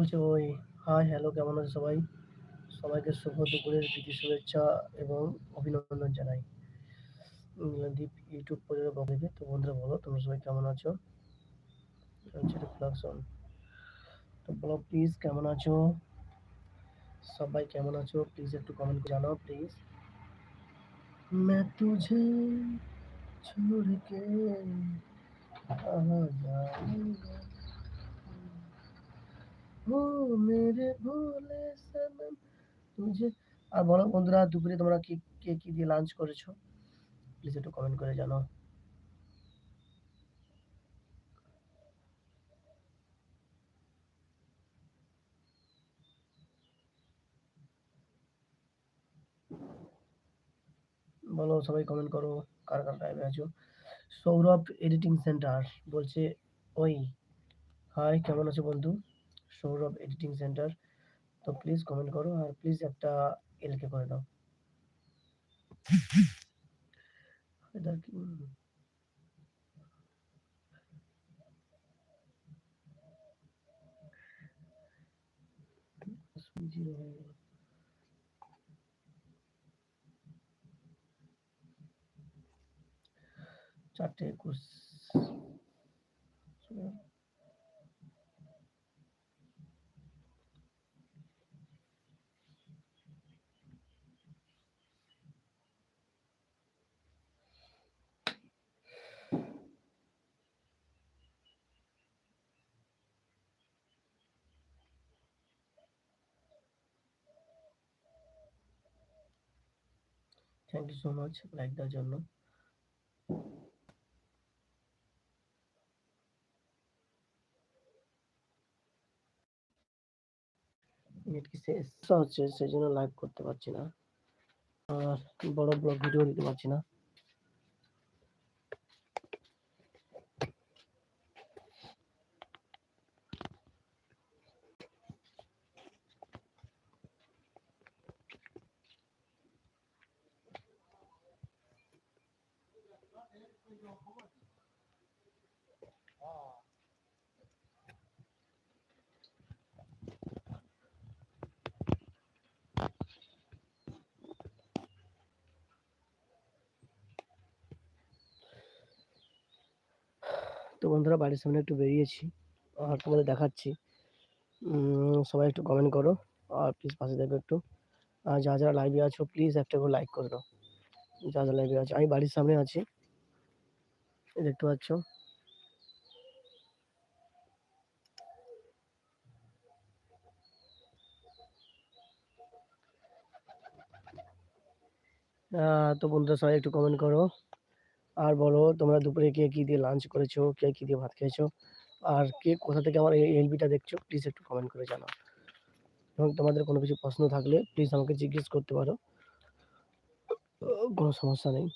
বলছে ওই hi hello কেমন আছে সবাই সবাইকে শুভ দুপুরের প্রীতি শুভেচ্ছা এবং অভিনন্দন জানাই দীপ ইউটিউব পরিবারের পক্ষ থেকে তো বন্ধুরা বলো তোমরা সবাই কেমন আছো রিফ্লেকশন তো বলো প্লিজ কেমন আছো সবাই কেমন আছো প্লিজ একটু কমেন্ট করে জানাও প্লিজ मैं तुझे छोड़ के कहाँ जाऊंगा আর বলো বন্ধুরা, দুপুরে তোমরা কি কে কি দিয়ে লাঞ্চ করেছ? প্লিজ একটু কমেন্ট করে জানাও। বলো, সবাই কমেন্ট করো, কার কার লাইভে আছো? সৌরভ এডিটিং সেন্টার বলছে, ওই হাই কেমন আছো বন্ধু? সৌরভ এডিটিং সেন্টার তো প্লিজ কমেন্ট করো আর প্লিজ একটা এলকে করে দাও। চারটে একুশ। Thank you so much like দেওয়ার জন্য নেট কি শেষ। হচ্ছে সেই জন্য লাইভ করতে পারছি না। আর বড় ব্লগ ভিডিও দিতে পারছি না তো বন্ধুরা বাড়ির সামনে একটু বেরিয়েছি। আর তোমাদের দেখাচ্ছি। সবাই একটু কমেন্ট করো। আর প্লিজ পাশে দেখো একটু। আর যা যারা লাইভে আছো প্লিজ একটা করে লাইক করে দাও। যা যা লাইভে আছো, আমি বাড়ির সামনে আছি। দেখতে পাচ্ছ। তো বন্ধুরা সবাই একটু কমেন্ট করো। আর বলো, তোমরা দুপুরে কে কি দিয়ে লাঞ্চ করেছ? কে কি দিয়ে ভাত খেয়েছো? আর কে কোথা থেকে আমার এই এলবিটা দেখছ? প্লিজ একটু কমেন্ট করে জানাও। এবং তোমাদের কোনো কিছু প্রশ্ন থাকলে প্লিজ আমাকে জিজ্ঞেস করতে পারো। কোনো সমস্যা নেই।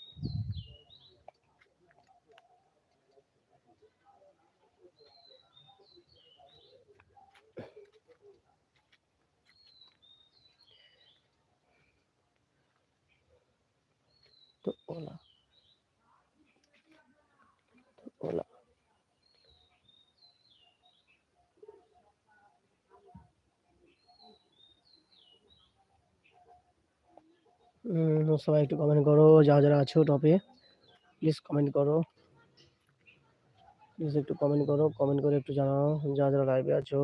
তো ওলা ওলা সবাই একটু কমেন্ট করো যা যারা আছো টপে প্লিজ কমেন্ট করো। প্লিজ একটু কমেন্ট করো কমেন্ট করে একটু জানাও যা যারা লাইভে আছো।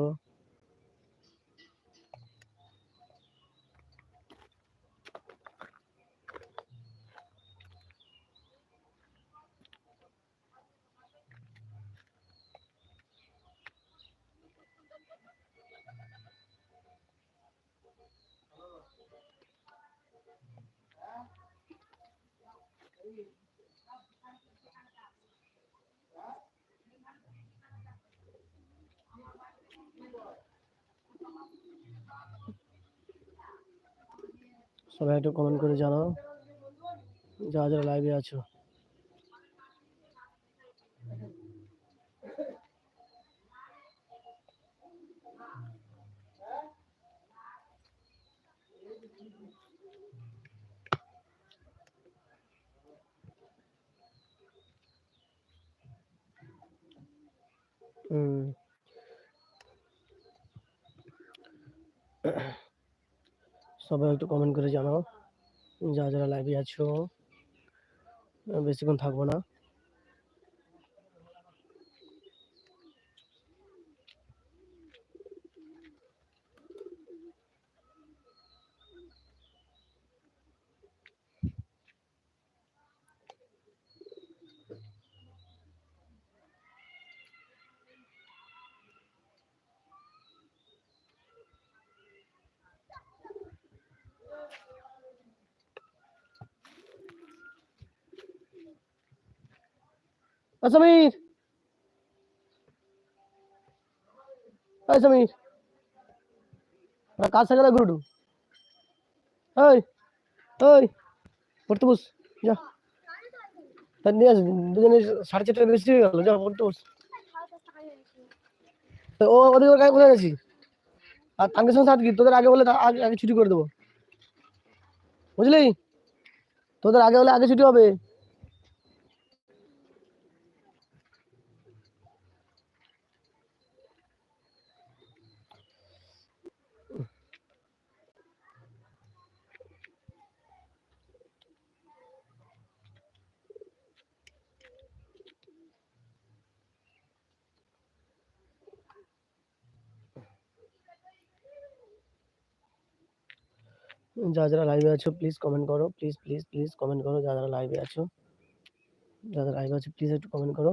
সবাই একটু কমেন্ট করে জানাও। যারা যারা লাইভে আছো। হুম সবাই একটু কমেন্ট করে জানাও। যারা যারা লাইভে আছো বেশিক্ষণ থাকব না। সমীর এই সমীর কাজ থাকে না গুরুটু ওই ওই পড়তে বস, যা। তা নিয়ে আস, দুজনে সাড়ে চারটা বেশি হয়ে গেল, যা, পড়তে বস। ও, ওদের ওর কাছে কোথায় গেছি? আর তাঙ্কের সঙ্গে সাথে তোদের আগে বলে আগে আগে ছুটি করে দেবো। বুঝলি? তোদের আগে হলে আগে ছুটি হবে। যারা যারা লাইভে আছো প্লিজ কমেন্ট করো। প্লিজ প্লিজ প্লিজ কমেন্ট করো, যারা যারা লাইভে আছো। যারা লাইভে আছো প্লিজ একটু কমেন্ট করো।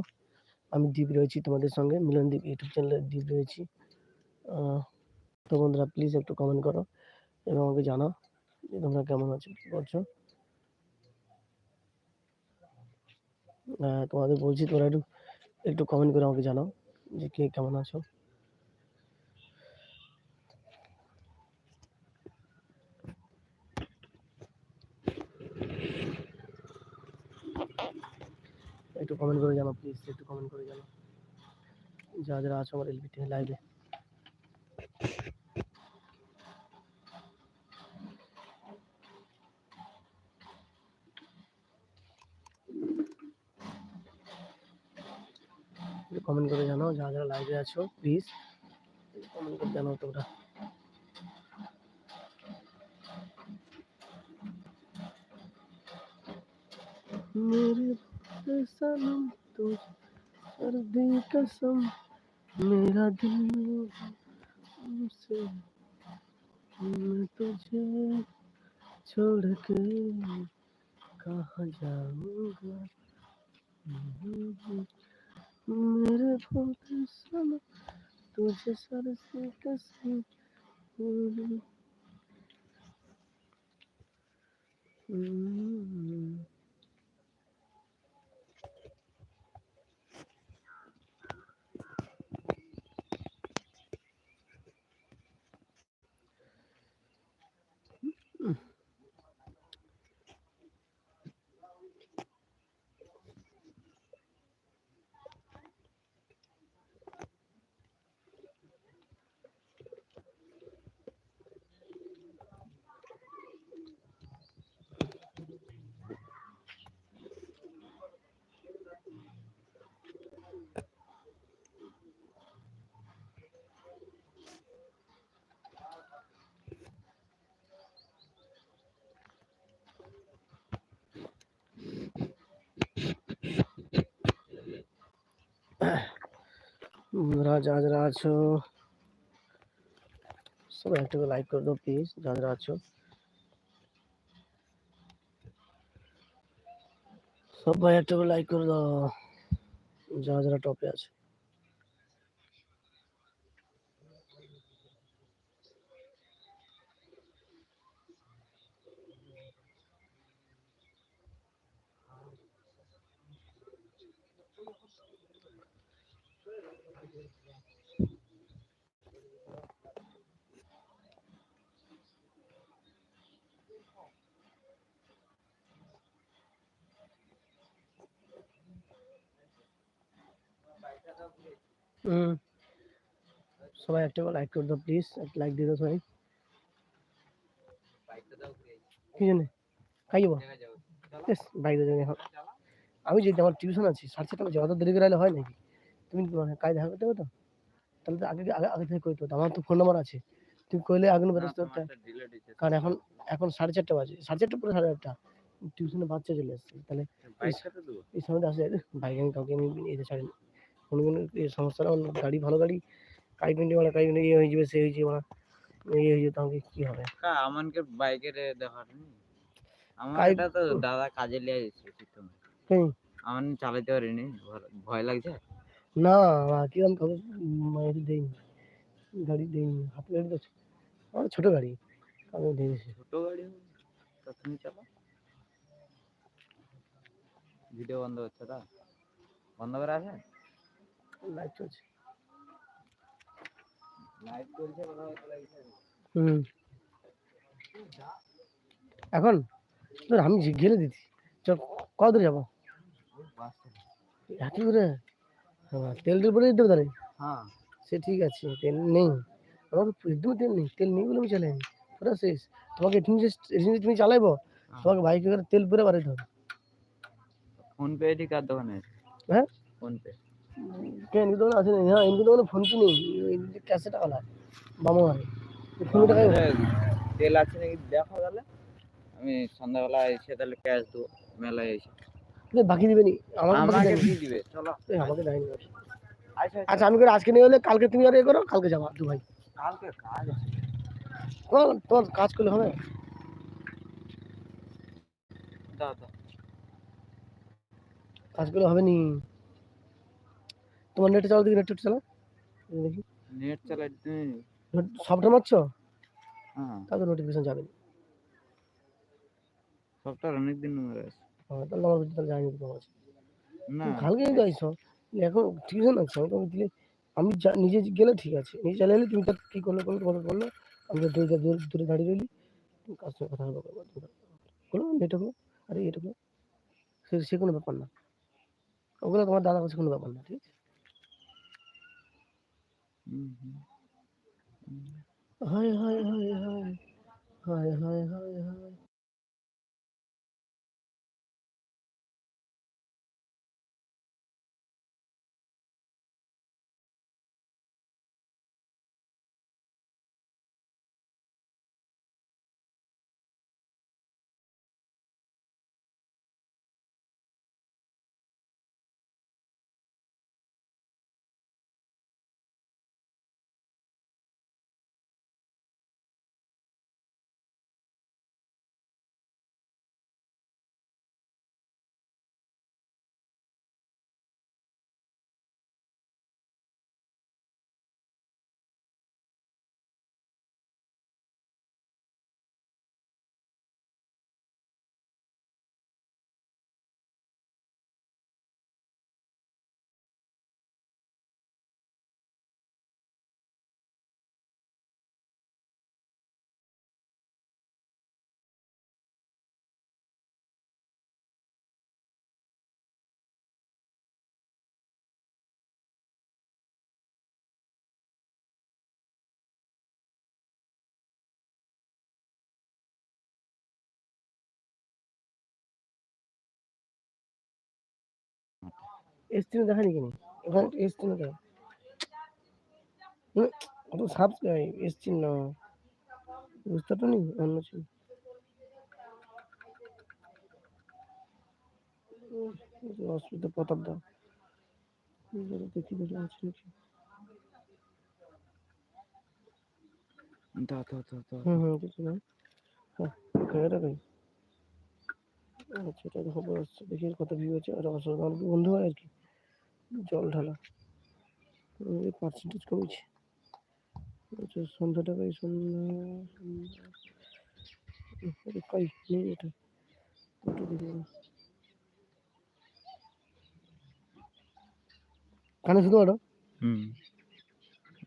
আমি দীপ রয়েছি তোমাদের সঙ্গে মিলন দীপ ইউটিউব চ্যানেলে দীপ রয়েছি। তো বন্ধুরা প্লিজ একটু কমেন্ট করো এবং আমাকে জানাও যে তোমরা কেমন আছো, কী করছ। তোমাদের বলছি তোমরা একটু একটু কমেন্ট করে আমাকে জানাও যে কে কেমন আছো। একটু কমেন্ট করে জানাও প্লিজ একটু কমেন্ট করে জানাও। যারা যারা আছো আমার এলবিটি লাইভে কমেন্ট করে জানাও, যারা যারা লাইভে আছো প্লিজ কমেন্ট করে জানাও তোমরা। মেরে सनम तुझ कर दी कसम, मेरा दिल से मैं तुझे छोड़ के कहाँ जाऊँगा? मेरे भोले सनम तुझे सर से कसम हम्म বন্ধুরা যারা যারা আছো সবাই একটু লাইক করে দাও প্লিজ যারা যারা আছো সবাই একটু লাইক করে দাও যারা যারা টপে আছে হুম সবাই একটা লাইক করে দাও প্লিজ লাইক দিয়ে দাও সবাই। কি জানে? খাই যাব। বাইক যাবে আমি যেতে আমার টিউশন আছে সাড়ে চারটা বাজে অত দেরি করে হয় নাকি? তুমি মানে কাজ দেখা করতে হবে তো? তাহলে তো আগে আগে আগে থেকে করতে হতো আমার তো ফোন নাম্বার আছে। তুমি কইলে আগে ব্যবস্থা করতে কারণ এখন এখন সাড়ে চারটা বাজে। সাড়ে চারটা পরে সাড়ে আটটা। টিউশনে বাচ্চা চলে আসছে তাহলে এই সময় আসে বাইক আমি কাউকে আমি এতে ছাড়ি। কোনো কোনো সমস্যা না অন্য গাড়ি ভালো গাড়ি। কাই মিনিট মানে কাই মিনিট ইয়ে হয়ে যাবে সে হয়ে যাবে মানে ইয়ে হয়ে যাবে তাহলে কি হবে? কা আমানকে বাইকের দেখার আমার এটা তো দাদা কাজে লিয়ে এসেছে আমার চালাতে পারিনি ভয় লাগছে? না কি আমি কাউকে মানে দেইনি গাড়ি দেইনি হাতে গাড়ি তো আছে। আমার ছোট গাড়ি আমি দিয়ে দিয়েছি ছোট গাড়ি তুমি চালা ভিডিও বন্ধ হচ্ছে তা? বন্ধ করে আছে? লাইট চলছে। লাইট চলছে হুম। এখন আমি গেলে দিচ্ছি চল কত দূরে যাব এত দূরে? হ্যাঁ তেল টেল বলে দিতে তাহলে? হ্যাঁ। সে ঠিক আছে তেল নেই। আমার তো একদম তেল নেই তেল নেই বলে আমি চালাই পুরো শেষ। তোমাকে যে তুমি চালাইবো তোমাকে বাইকে করে তেল পুরে বাড়াইতে হবে। ফোন পে ঠিক আর দোকানে? হ্যাঁ? ফোন পে কেন দোকানে আছে না হ্যাঁ এমনি দোকানে ফোন কি নেই। ক্যাশে টাকা লাগে বামো হয় ফোন টাকায় তেল আছে নাকি? দেখো তাহলে। আমি সন্ধ্যাবেলা এসে তাহলে ক্যাশ দেবো মেলায় এসে। বাকি দিবে নি। আমাকে। দিবে চলো। এই আমাকে দেয়নি। আচ্ছা আচ্ছা আমি করে আজকে নিয়ে হলে কালকে তুমি আর এ করো কালকে যাবা দু ভাই। কালকে কাজ তোমার কাজ করলে হবে। দাও কাজ করলে হবে নি। তোমার নেটে চালাও দেখি নেট চালাও। দেখি। নেট চালাই সফটওয়্যার মারছো? হ্যাঁ। তাহলে নোটিফিকেশন যাবে না। সফটওয়্যার অনেকদিন ধরে আছে। তাহলে আমার তাহলে জানি তোমার না। তুমি কালকে কিন্তু আইসো এখন টিউশন আছে আমি তোমাকে দিলে আমি নিজে গেলে ঠিক আছে। নিজে চালাইলে তুমি তার কী করলে করলে তোমাকে বলল? আমি দূরে দূরে দূরে দাঁড়িয়ে রইলি। কার সঙ্গে কথা বলব? বলো। নেটগুলো আরে এটাগুলো সে সে কোনো ব্যাপার না। ওগুলো তোমার দাদার কাছে কোনো ব্যাপার না ঠিক আছে? হুম। হায় হায় হায় হায় হায় হায় হায়। এসটিনে দেখানি কিনি ওখানে এসটিনে দেখ অত সাবস্ক্রাইব না। বুঝতে তো নেই অন্য ছিল। অসুবিধা প্রতাপ দাও দেখি দেখি আছে নাকি? দাও দাও দাও দাও হুম হুম কিছু না হ্যাঁ আচ্ছা এটা দেখো আসছে। দেখি কত ভিউ আছে। আর আমার বন্ধু হয় আর কি। জল ঢালা। পার্সেন্টেজ কমেছে। আচ্ছা সন্ধ্যা টাকায় সন্ধ্যা সন্ধ্যা নেই এটা। ওটা দেখি কানে শুধু ওটা হুম।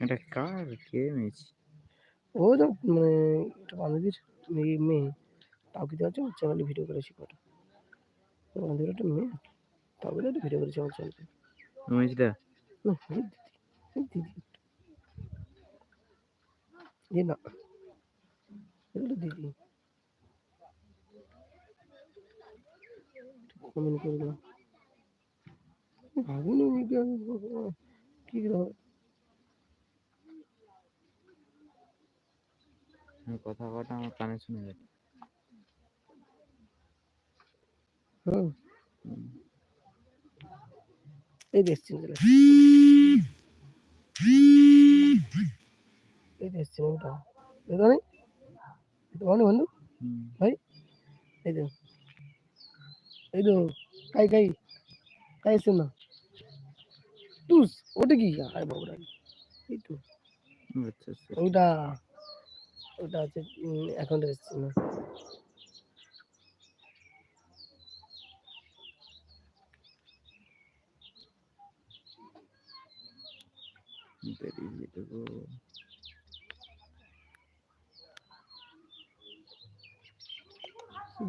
এটা কার? কে মেয়েছি ও তো মানে এটা বান্ধবীর মেয়ে মেয়ে। তাও কি আছে ওর চ্যানেলে ভিডিও করেছি কটা। বান্ধবীর একটা মেয়ে। তাও বলে একটা ভিডিও করেছি আমার চ্যানেলে নমিতা দিদি না দিদি কমেন্ট করে দিলাম ভাবুন আমি কি হ্যাঁ, কথা কটা আমার কানে শুনে যাবে হ্যাঁ। এই দেখছি চলে এই দেখছি ওটা দেখো নি দেখো বন্ধু। হুম। এই তো এই তো কাই কাই। কাই এসছে না? টুস ওটা কি? আরে বাবুরা। এই তো। আচ্ছা আচ্ছা। ওটা ওটা আছে অ্যাকাউন্টে এসছে না। দেরি যেটুকু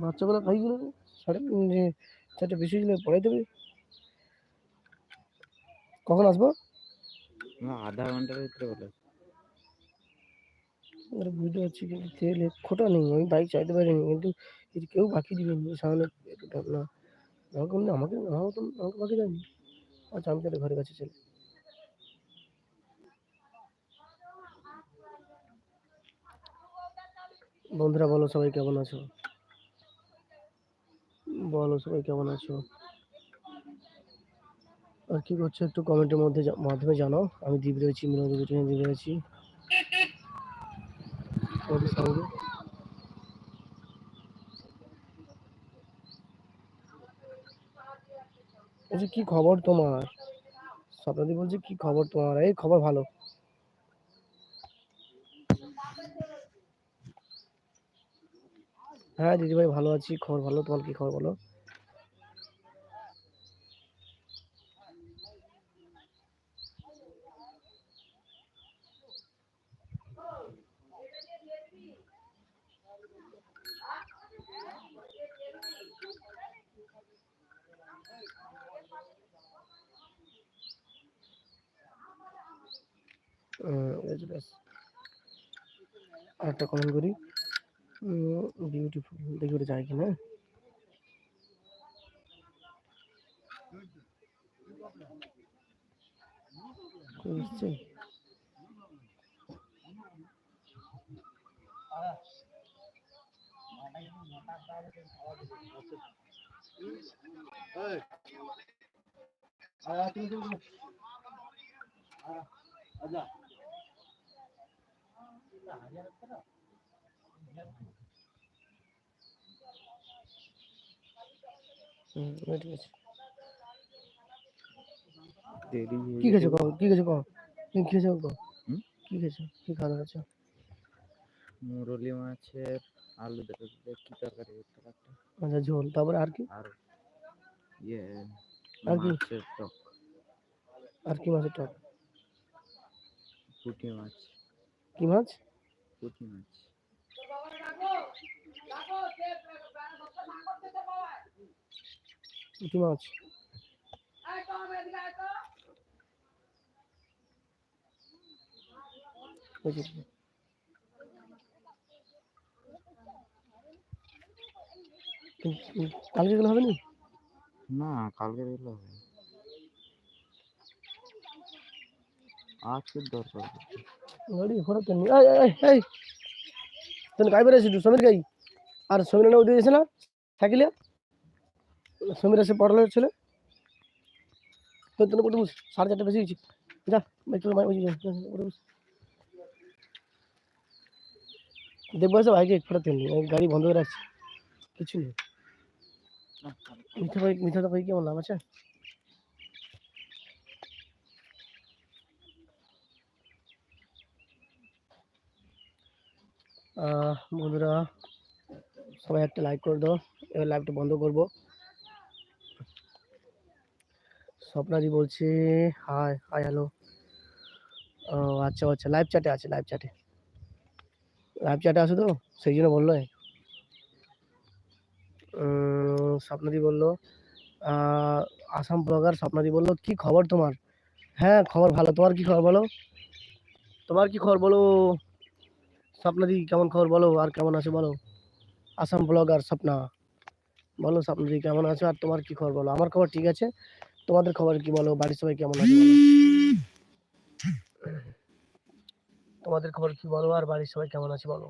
বাচ্চাগুলো খাই গুলো সাড়ে চারটে বেশি হলে পড়াই দেবে। কখন আসব? না আধা ঘণ্টার ভিতরে বলে বুঝতে পারছি কিন্তু তেল খোটা নেই আমি বাইক চাইতে পারিনি কিন্তু এর কেউ বাকি দিবেনি সামনে একটু ভাবনা আমাকে আমাকে আমাকে বাকি দেয়নি। আচ্ছা আমি তাহলে ঘরের কাছে চলে বন্ধুরা, বলো সবাই কেমন আছো? বলো সবাই কেমন আছো? আর কি করছ একটু কমেন্টের মধ্যে মাধ্যমে জানাও। আমি দ্বীপ রয়েছি মিলন দ্বীপ রয়েছি। সঙ্গে কি খবর তোমার? স্বপ্নদীপ বলছে, কি খবর তোমার? এই খবর ভালো। হ্যাঁ দিদিভাই ভালো আছি। খবর ভালো? তোমার কি খবর বলো? আরেকটা কমেন্ট করি। বিউটিফুল দেখি ওটা যায় কিনা এসছে? হুম, wait. দেরি কি খেয়েছো কও কি খেয়েছো কও তুমি খেয়েছো কও কি খেয়েছো? কি খাওয়া দাওয়া মুরলি মাছের আলু দেখে কি তরকারি আচ্ছা ঝোল। তারপরে আর কি? আর ইয়ে আর কি? মাছের টক। আর কি মাছের টক? পুঁটি মাছ। কি মাছ? পুঁটি মাছ। পুঁটি মাছ? বুঝেছি। উম, উম, কালকে গেলে হবে না? না কালকে দিলে হবে আজকে দরকার গাড়ি ঘোরা তো নেই এই এই এই তুমি গাই বেড়েছি তুই সমীর গাই। আর সমীর না দিয়ে দিয়েছে না? সাইকেলে? সমীর এসে পড়ালের ছেলে। তো তুমি উঠে বস, সাড়ে চারটে বেশি গেছি। যা একটু বুঝি দেখব এসে বাইকে এক ফোটা তেল নেই গাড়ি বন্ধ করে রাখছি। কিছু নেই। মিথ্যা ভাই ভাই কেমন নাম আছে বন্ধুরা, সবাই একটা লাইক করে দাও। এবার লাইভটা বন্ধ করব। স্বপ্নাদি বলছে, হাই হাই হ্যালো ও আচ্ছা আচ্ছা লাইভ চ্যাটে আছে লাইভ চ্যাটে লাইভ চ্যাটে আছে তো? সেই জন্য বলল স্বপ্নাদি বলল আসাম ব্লগার স্বপ্নাদি বলল, কি খবর তোমার? হ্যাঁ খবর ভালো। তোমার কি খবর বলো? তোমার কি খবর বলো? স্বপ্নাদি, কেমন খবর বলো? আর কেমন আছো বলো? আসাম ব্লগার স্বপ্না। বলো স্বপ্নাদি, কেমন আছো? আর তোমার কি খবর বলো? আমার খবর ঠিক আছে। তোমাদের খবর কি বলো বাড়ির সবাই কেমন আছে বলো তোমাদের খবর কি বলো আর বাড়ির সবাই কেমন আছে বলো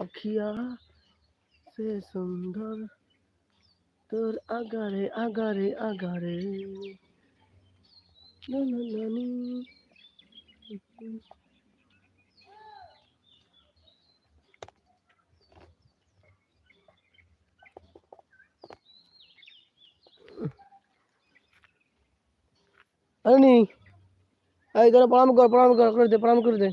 अखिया से सुंदर তোর আগারে আগারে আগারে না না না নি। আরে নি এই তোরা প্রণাম কর প্রণাম কর করে দে প্রণাম করে দে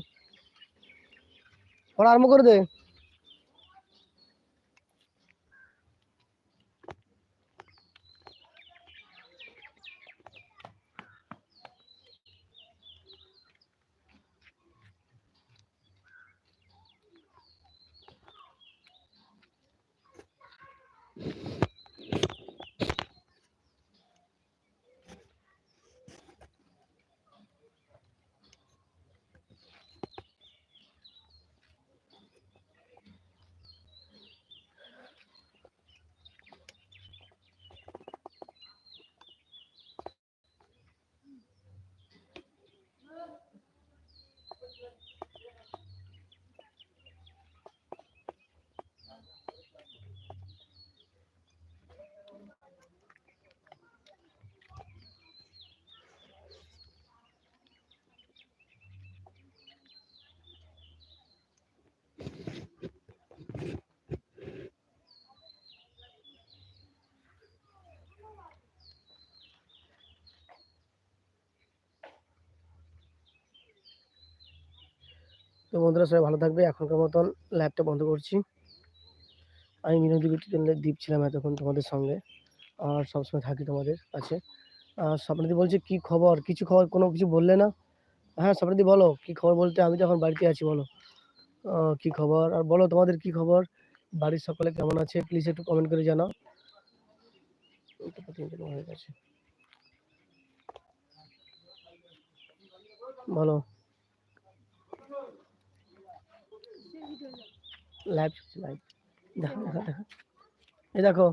তো বন্ধুরা, সবাই ভালো থাকবে। এখনকার মতন লাইভটা বন্ধ করছি। আমি বিনোদী দ্বীপ ছিলাম এতক্ষণ তোমাদের সঙ্গে। আর সবসময় থাকি তোমাদের কাছে। আর স্বপ্নদি বলছে, কি খবর? কিছু খবর? কোনো কিছু বললে না? হ্যাঁ স্বপ্নদি বলো, কি খবর বলতে? আমি তো এখন বাড়িতে আছি, বলো। কি খবর? আর বলো, তোমাদের কি খবর? বাড়ির সকলে কেমন আছে? প্লিজ একটু কমেন্ট করে জানাও। এই তো তিনটে তোমার হয়ে গেছে বলো লাইভ লাইভ দেখো দেখো দেখো এই দেখো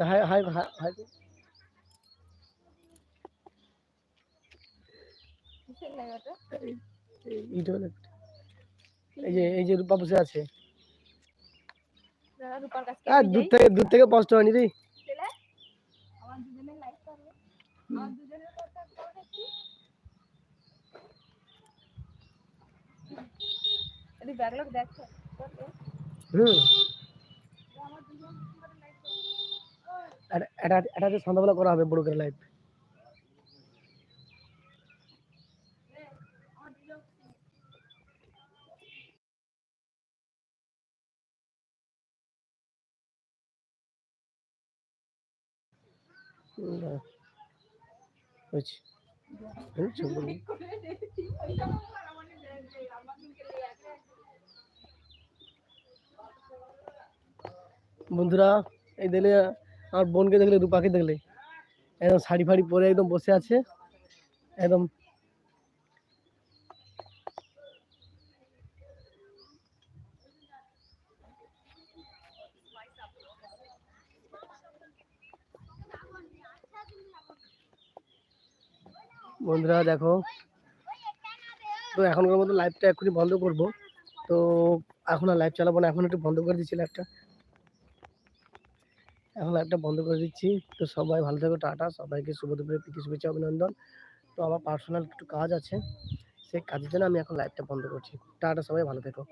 হাই হাই হাই হাই ইউটিউবে দেখ। এই যে এই যে রূপা বসে আছে রূপার কাছে আর দূর থেকে দূর থেকে স্পষ্ট হয়নি রে আমার দুজনের লাইফ করবে আমার দুজনের কথা করবে কি এদি ব্যাকলগ দেখো হুম। এটা এটা সন্ধ্যাবেলা করা হবে বড় করে লাইভ হয়েছে। হুম, বন্ধুরা, এই দেখলে আমার বোনকে দেখলে, রূপাকে দেখলে। একদম শাড়ি ফাড়ি পরে একদম বসে আছে। একদম। বন্ধুরা, দেখো। তো এখনকার মতো লাইভটা এক্ষুনি বন্ধ করব। তো এখন আর লাইভ চালাবো না, এখন একটু বন্ধ করে দিচ্ছি লাইভটা এখন লাইভটা বন্ধ করে দিচ্ছি। তো সবাই ভালো থাকো, টাটা। সবাইকে শুভ দুপুরে, প্রীতি, শুভেচ্ছা, অভিনন্দন। তো আমার পার্সোনাল একটু কাজ আছে, সেই কাজের জন্য আমি এখন লাইভটা বন্ধ করছি। টাটা সবাই, ভালো থেকো।